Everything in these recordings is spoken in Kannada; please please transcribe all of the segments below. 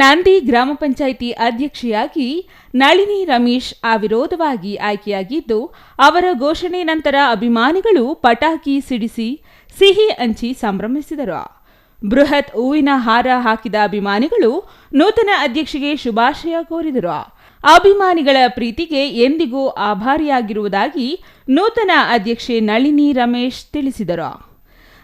ನಂದಿ ಗ್ರಾಮ ಪಂಚಾಯಿತಿ ಅಧ್ಯಕ್ಷೆಯಾಗಿ ನಳಿನಿ ರಮೇಶ್ ಅವಿರೋಧವಾಗಿ ಆಯ್ಕೆಯಾಗಿದ್ದು, ಅವರ ಘೋಷಣೆ ನಂತರ ಅಭಿಮಾನಿಗಳು ಪಟಾಕಿ ಸಿಡಿಸಿ ಸಿಹಿ ಹಂಚಿ ಸಂಭ್ರಮಿಸಿದರು. ಬೃಹತ್ ಹೂವಿನ ಹಾರ ಹಾಕಿದ ಅಭಿಮಾನಿಗಳು ನೂತನ ಅಧ್ಯಕ್ಷೆಗೆ ಶುಭಾಶಯ ಕೋರಿದರು. ಅಭಿಮಾನಿಗಳ ಪ್ರೀತಿಗೆ ಎಂದಿಗೂ ಆಭಾರಿಯಾಗಿರುವುದಾಗಿ ನೂತನ ಅಧ್ಯಕ್ಷೆ ನಳಿನಿ ರಮೇಶ್ ತಿಳಿಸಿದರು.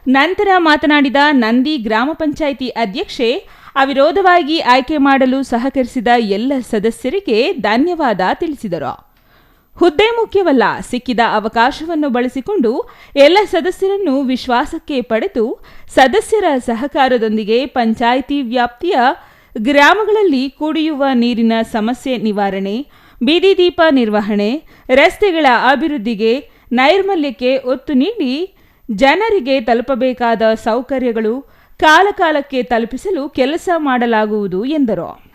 ನಂತರ ಮಾತನಾಡಿದ ನಂದಿ ಗ್ರಾಮ ಪಂಚಾಯಿತಿ ಅಧ್ಯಕ್ಷೆ, ಅವಿರೋಧವಾಗಿ ಆಯ್ಕೆ ಮಾಡಲು ಸಹಕರಿಸಿದ ಎಲ್ಲ ಸದಸ್ಯರಿಗೆ ಧನ್ಯವಾದ ತಿಳಿಸಿದರು. ಹುದ್ದೆ ಮುಖ್ಯವಲ್ಲ, ಸಿಕ್ಕಿದ ಅವಕಾಶವನ್ನು ಬಳಸಿಕೊಂಡು ಎಲ್ಲ ಸದಸ್ಯರನ್ನು ವಿಶ್ವಾಸಕ್ಕೆ ಪಡೆದು ಸದಸ್ಯರ ಸಹಕಾರದೊಂದಿಗೆ ಪಂಚಾಯಿತಿ ವ್ಯಾಪ್ತಿಯ ಗ್ರಾಮಗಳಲ್ಲಿ ಕುಡಿಯುವ ನೀರಿನ ಸಮಸ್ಯೆ ನಿವಾರಣೆ, ಬೀದಿ ದೀಪ ನಿರ್ವಹಣೆ, ರಸ್ತೆಗಳ ಅಭಿವೃದ್ಧಿಗೆ ನೈರ್ಮಲ್ಯಕ್ಕೆ ಒತ್ತು ನೀಡಿ ಜನರಿಗೆ ತಲುಪಬೇಕಾದ ಸೌಕರ್ಯಗಳು ಕಾಲಕಾಲಕ್ಕೆ ತಲುಪಿಸಲು ಕೆಲಸ ಮಾಡಲಾಗುವುದು ಎಂದರು.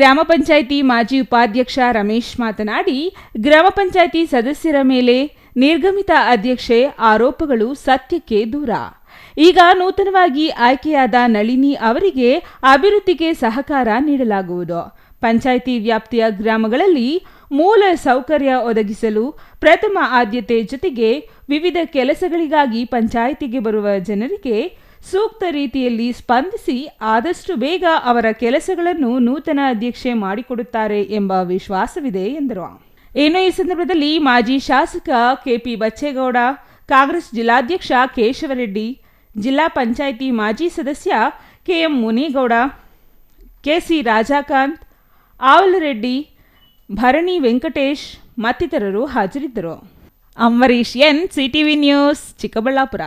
ಗ್ರಾಮ ಪಂಚಾಯಿತಿ ಮಾಜಿ ಉಪಾಧ್ಯಕ್ಷ ರಮೇಶ್ ಮಾತನಾಡಿ, ಗ್ರಾಮ ಪಂಚಾಯಿತಿ ಸದಸ್ಯರ ಮೇಲೆ ನಿರ್ಗಮಿತ ಅಧ್ಯಕ್ಷೆ ಆರೋಪಗಳು ಸತ್ಯಕ್ಕೆ ದೂರ. ಈಗ ನೂತನವಾಗಿ ಆಯ್ಕೆಯಾದ ನಳಿನಿ ಅವರಿಗೆ ಅಭಿವೃದ್ಧಿಗೆ ಸಹಕಾರ ನೀಡಲಾಗುವುದು. ಪಂಚಾಯಿತಿ ವ್ಯಾಪ್ತಿಯ ಗ್ರಾಮಗಳಲ್ಲಿ ಮೂಲ ಸೌಕರ್ಯ ಒದಗಿಸಲು ಪ್ರಥಮ ಆದ್ಯತೆ ಜೊತೆಗೆ ವಿವಿಧ ಕೆಲಸಗಳಿಗಾಗಿ ಪಂಚಾಯಿತಿಗೆ ಬರುವ ಜನರಿಗೆ ಸೂಕ್ತ ರೀತಿಯಲ್ಲಿ ಸ್ಪಂದಿಸಿ ಆದಷ್ಟು ಬೇಗ ಅವರ ಕೆಲಸಗಳನ್ನು ನೂತನ ಅಧ್ಯಕ್ಷೆ ಮಾಡಿಕೊಡುತ್ತಾರೆ ಎಂಬ ವಿಶ್ವಾಸವಿದೆ ಎಂದರು. ಏನೋ ಈ ಸಂದರ್ಭದಲ್ಲಿ ಮಾಜಿ ಶಾಸಕ ಕೆಪಿ ಬಚ್ಚೇಗೌಡ, ಕಾಂಗ್ರೆಸ್ ಜಿಲ್ಲಾಧ್ಯಕ್ಷ ಕೇಶವರೆಡ್ಡಿ, ಜಿಲ್ಲಾ ಪಂಚಾಯಿತಿ ಮಾಜಿ ಸದಸ್ಯ ಕೆಎಂ ಮುನಿಗೌಡ, ಕೆಸಿ ರಾಜಾಕಾಂತ್, ಆವಲರೆಡ್ಡಿ, ಭರಣಿ ವೆಂಕಟೇಶ್ ಮತ್ತಿತರರು ಹಾಜರಿದ್ದರು. Ambareesh N, CTV news, Chikkaballapur.